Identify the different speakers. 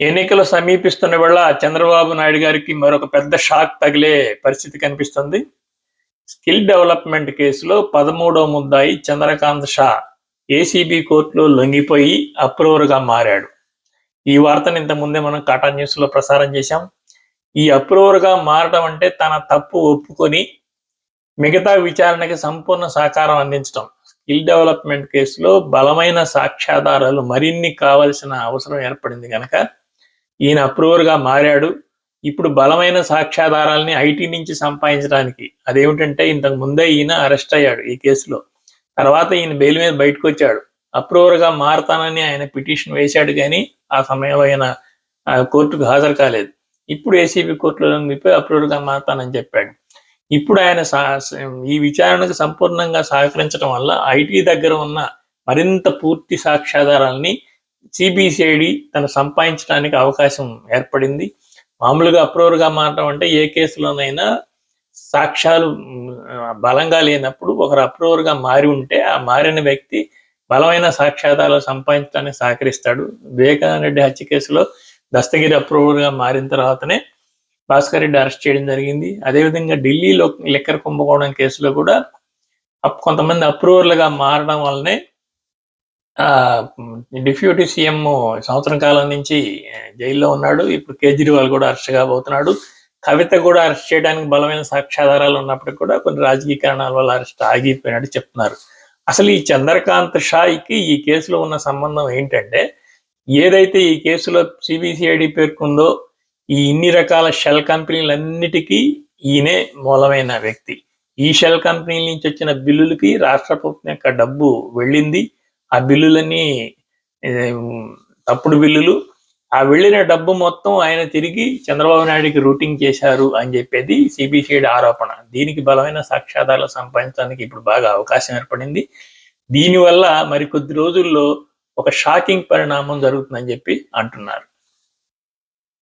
Speaker 1: ఎన్నికలు సమీపిస్తున్న వేళ చంద్రబాబు నాయుడు గారికి మరొక పెద్ద షాక్ తగిలే పరిస్థితి కనిపిస్తుంది. స్కిల్ డెవలప్మెంట్ కేసులో పదమూడవ ముద్దాయి చంద్రకాంత్ షా ఏసీబీ కోర్టులో లొంగిపోయి అప్రూవర్గా మారాడు. ఈ వార్తను ఇంతకుముందే ముందే మనం కాటా న్యూస్లో ప్రసారం చేశాం. ఈ అప్రూవర్గా మారడం అంటే తన తప్పు ఒప్పుకొని మిగతా విచారణకి సంపూర్ణ సహకారం అందించడం. స్కిల్ డెవలప్మెంట్ కేసులో బలమైన సాక్ష్యాధారాలు మరిన్ని కావలసిన అవసరం ఏర్పడింది కనుక ఈయన అప్రూవర్గా మారాడు. ఇప్పుడు బలమైన సాక్ష్యాధారాలని ఐటీ నుంచి సంపాదించడానికి అదేమిటంటే ఇంతకు ముందే ఈయన అరెస్ట్ అయ్యాడు ఈ కేసులో. తర్వాత ఈయన బెయిల్ మీద బయటకు వచ్చాడు అప్రూవర్గా మారతానని ఆయన పిటిషన్ వేశాడు కానీ ఆ సమయంలో ఆయన ఆ, కోర్టుకు హాజరు కాలేదు. ఇప్పుడు ఏసీబీ కోర్టులో లొంగిపోయి అప్రూవర్గా మారతానని చెప్పాడు. ఇప్పుడు ఆయన ఈ విచారణకు సంపూర్ణంగా సహకరించడం వల్ల ఐటీ దగ్గర ఉన్న మరింత పూర్తి సాక్ష్యాధారాలని సిబిసిఐడి తను సంపాదించడానికి అవకాశం ఏర్పడింది. మామూలుగా అప్రూవర్గా మారడం అంటే ఏ కేసులోనైనా సాక్ష్యాలు బలంగా లేనప్పుడు ఒకరు అప్రూవర్గా మారి ఉంటే ఆ మారిన వ్యక్తి బలమైన సాక్ష్యాధారాలు సంపాదించడానికి సహకరిస్తాడు. వివేకానంద రెడ్డి హత్య కేసులో దస్తగిరి అప్రూవర్గా మారిన తర్వాతనే భాస్కర్ రెడ్డి అరెస్ట్ చేయడం జరిగింది. అదేవిధంగా ఢిల్లీలో లిక్కర్ కుంభకోణం కేసులో కూడా కొంతమంది అప్రూవర్లుగా మారడం వల్లనే డిప్యూటీ సీఎం సంవత్సరం కాలం నుంచి జైల్లో ఉన్నాడు. ఇప్పుడు కేజ్రీవాల్ కూడా అరెస్ట్ కాబోతున్నాడు. కవిత కూడా అరెస్ట్ చేయడానికి బలమైన సాక్ష్యాధారాలు ఉన్నప్పటికీ కూడా కొన్ని రాజకీయ కారణాల వల్ల అరెస్ట్ ఆగిపోయినట్టు చెప్తున్నారు. అసలు ఈ చంద్రకాంత్ షాయికి ఈ కేసులో ఉన్న సంబంధం ఏంటంటే ఏదైతే ఈ కేసులో సిబిసిఐడి పేర్కొందో ఈ ఇన్ని రకాల షెల్ కంపెనీలన్నిటికీ ఈయనే మూలమైన వ్యక్తి. ఈ షెల్ కంపెనీల నుంచి వచ్చిన బిల్లులకి రాష్ట్ర ప్రభుత్వం యొక్క డబ్బు వెళ్ళింది. ఆ బిల్లులన్నీ తప్పుడు బిల్లులు ఆ వెళ్ళిన డబ్బు మొత్తం ఆయన తిరిగి చంద్రబాబు నాయుడికి రూటింగ్ చేశారు అని చెప్పేది సిబిసిఐడి ఆరోపణ. దీనికి బలమైన సాక్ష్యాధారాలు సంపాదించడానికి ఇప్పుడు బాగా అవకాశం ఏర్పడింది. దీనివల్ల మరి కొద్ది రోజుల్లో ఒక షాకింగ్ పరిణామం జరుగుతుందని చెప్పి అంటున్నారు.